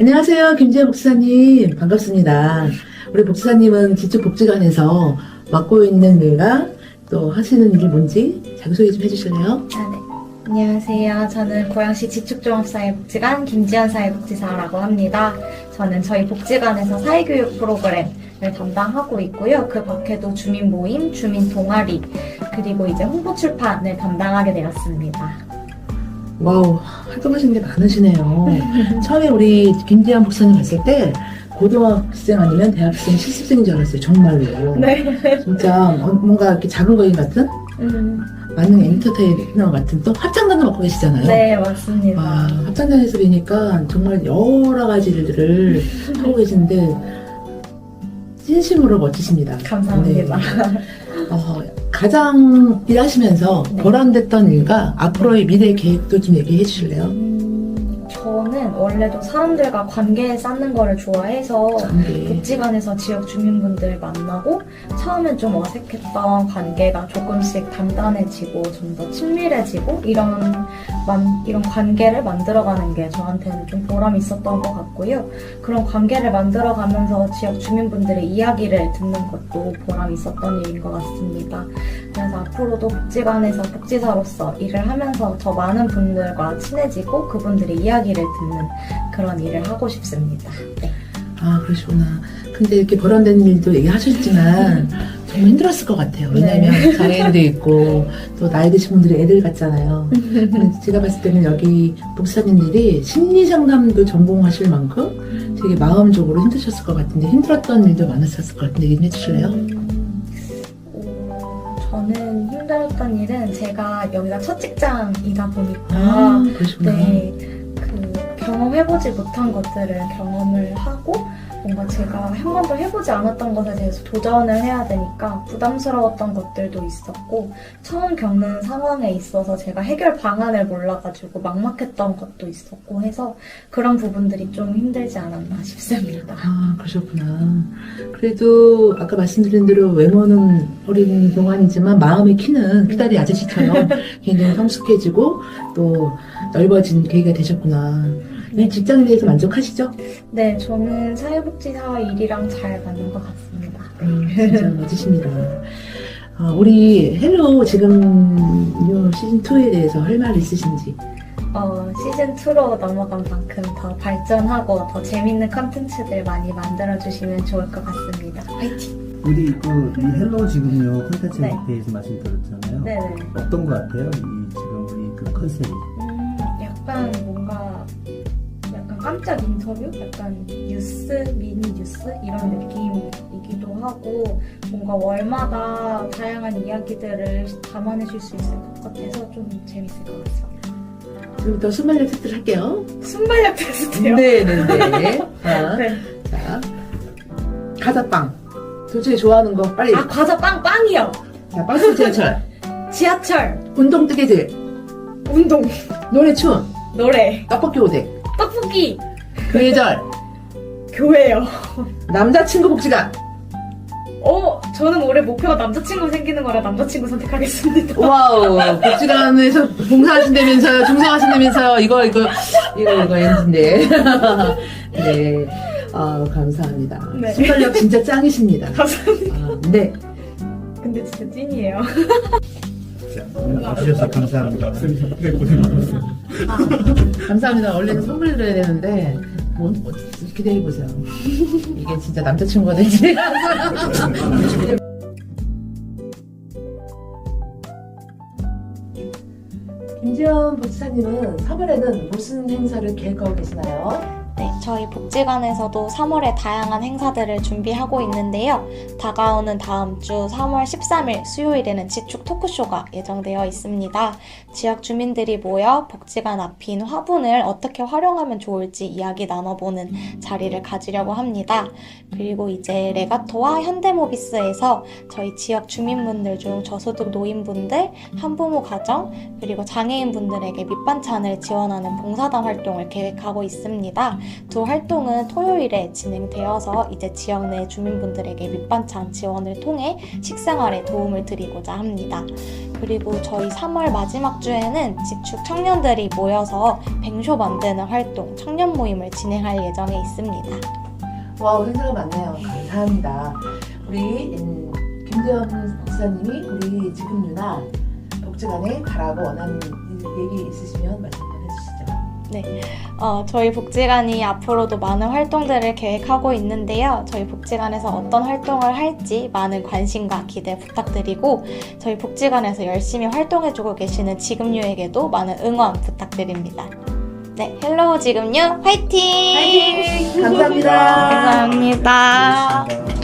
안녕하세요. 김지혜 복지사님. 반갑습니다. 우리 복지사님은 지적복지관에서 맡고 있는 일과 또 하시는 일이 뭔지 자기소개 좀 해주실래요? 아, 네. 안녕하세요. 저는 고양시 지축종합사회복지관 김지연 사회복지사라고 합니다. 저는 저희 복지관에서 사회교육 프로그램을 담당하고 있고요. 그 밖에도 주민 모임, 주민 동아리, 그리고 이제 홍보 출판을 담당하게 되었습니다. 와우, 활동하시는 게 많으시네요. 처음에 우리 김지혜 복사님 봤을 때 고등학생 아니면 대학생 실습생인 줄 알았어요. 정말로. 네. 진짜 뭔가 이렇게 작은 거인 같은 음, 만능 엔터테이너 같은 또 합창단도 맡고 계시잖아요. 네, 맞습니다. 와, 합창단에서 뵈니까 정말 여러 가지 일들을 하고 계신데 진심으로 멋지십니다. 감사합니다. 네. 어, 가장 일하시면서 네. 보람됐던 일과 앞으로의 미래 계획도 좀 얘기해 주실래요? 음, 저는 원래도 사람들과 관계 쌓는 거를 좋아해서 네. 복지관에서 지역 주민분들 만나고 처음엔 좀 어색했던 관계가 조금씩 단단해지고 좀 더 친밀해지고 이런 만, 이런 관계를 만들어가는 게 저한테는 좀 보람이 있었던 것 같고요. 그런 관계를 만들어가면서 지역 주민분들의 이야기를 듣는 것도 보람이 있었던 일인 것 같습니다. 그래서 앞으로도 복지관에서 복지사로서 일을 하면서 더 많은 분들과 친해지고 그분들의 이야기를 듣는 그런 일을 하고 싶습니다. 네. 아, 그러시구나. 근데 이렇게 보람된 일도 얘기하셨지만 정말 힘들었을 것 같아요. 왜냐면 장애인도 있고 또 나이 드신 분들이 애들 같잖아요. 제가 봤을 때는 여기 복사님들이 심리 상담도 전공하실 만큼 되게 마음적으로 힘드셨을 것 같은데 힘들었던 일도 많았었을 것 같은데 얘기 좀 해주실래요? 저는 힘들었던 일은 제가 여기가 첫 직장이다 보니까 아. 네, 그 경험해보지 못한 것들을 경험을 하고 뭔가 제가 한 번도 해보지 않았던 것에 대해서 도전을 해야 되니까 부담스러웠던 것들도 있었고 처음 겪는 상황에 있어서 제가 해결 방안을 몰라가지고 막막했던 것도 있었고 해서 그런 부분들이 좀 힘들지 않았나 싶습니다. 아, 그러셨구나. 그래도 아까 말씀드린 대로 외모는 어린 동안이지만 마음의 키는 피다리 아저씨처럼 굉장히 성숙해지고 또 넓어진 계기가 되셨구나. 이 직장에 대해서 만족하시죠? 네, 저는 사회복지사 일이랑 잘 맞는 것 같습니다. 음, 진짜 멋지십니다. 어, 우리 헬로 지금 요 시즌 2에 대해서 할 말 있으신지. 어, 시즌2로 넘어간 만큼 더 발전하고 더 재밌는 컨텐츠들 많이 만들어주시면 좋을 것 같습니다. 화이팅! 우리 그 이 헬로 지금요 콘텐츠에 네. 대해서 말씀드렸잖아요. 네네. 어떤 것 같아요? 이 지금 우리 그 컨셉이. 음, 약간 뭔가 약간 깜짝 인터뷰? 약간 뉴스, 미니 뉴스? 이런 느낌이기도 하고 뭔가 월마다 다양한 이야기들을 담아내실 수 있을 것 같아서 좀 재밌을 것 같습니다. 지금부터 순발력 테스트를 할게요. 순발력 테스트요? 네네네. 자, 네. 자, 가자빵. 도대체 좋아하는 거 빨리. 아, 과자 빵, 빵이요! 자, 버스 지하철. 지하철, 운동 뜨개질. 운동, 노래 춤. 노래, 떡볶이 오뎅. 떡볶이, 그 계절. 교회요. 남자친구 복지관. 어, 저는 올해 목표가 남자친구 생기는 거라 남자친구 선택하겠습니다. 와우. 복지관에서 봉사하신다면서요. 중성하신다면서요. 이거, 이거, 이거, 이거 엔진데. 네. 아 감사합니다. 네. 순발력 진짜 짱이십니다. 감사합니다. 아, 네. 근데 진짜 찐이에요. 자, 오늘 와주셔서 감사합니다. 감사합니다. 원래는 선물 드려야 되는데, 뭐, 뭐, 기대해 보세요. 이게 진짜 남자친구가 되지. 김지연 복지사님은 3월에는 무슨 행사를 계획하고 계시나요? 네, 저희 복지관에서도 3월에 다양한 행사들을 준비하고 있는데요. 다가오는 다음 주 3월 13일 수요일에는 지축 토크쇼가 예정되어 있습니다. 지역 주민들이 모여 복지관 앞인 화분을 어떻게 활용하면 좋을지 이야기 나눠보는 자리를 가지려고 합니다. 그리고 이제 레가토와 현대모비스에서 저희 지역 주민분들 중 저소득 노인분들, 한부모 가정, 그리고 장애인분들에게 밑반찬을 지원하는 봉사단 활동을 계획하고 있습니다. 두 활동은 토요일에 진행되어서 이제 지역 내 주민분들에게 밑반찬 지원을 통해 식생활에 도움을 드리고자 합니다. 그리고 저희 3월 마지막 주에는 지축 청년들이 모여서 뱅쇼 만드는 활동, 청년 모임을 진행할 예정에 있습니다. 와, 행사가 많네요. 감사합니다. 우리 음, 김재현 목사님이 우리 지금 누나 복지관에 가라고 원하는 얘기 있으시면 말씀 해주시죠. 어, 저희 복지관이 앞으로도 많은 활동들을 계획하고 있는데요. 저희 복지관에서 어떤 활동을 할지 많은 관심과 기대 부탁드리고 저희 복지관에서 열심히 활동해주고 계시는 지금유에게도 많은 응원 부탁드립니다. 네, 헬로우 지금유 화이팅! 감사합니다. 감사합니다. 알겠습니다.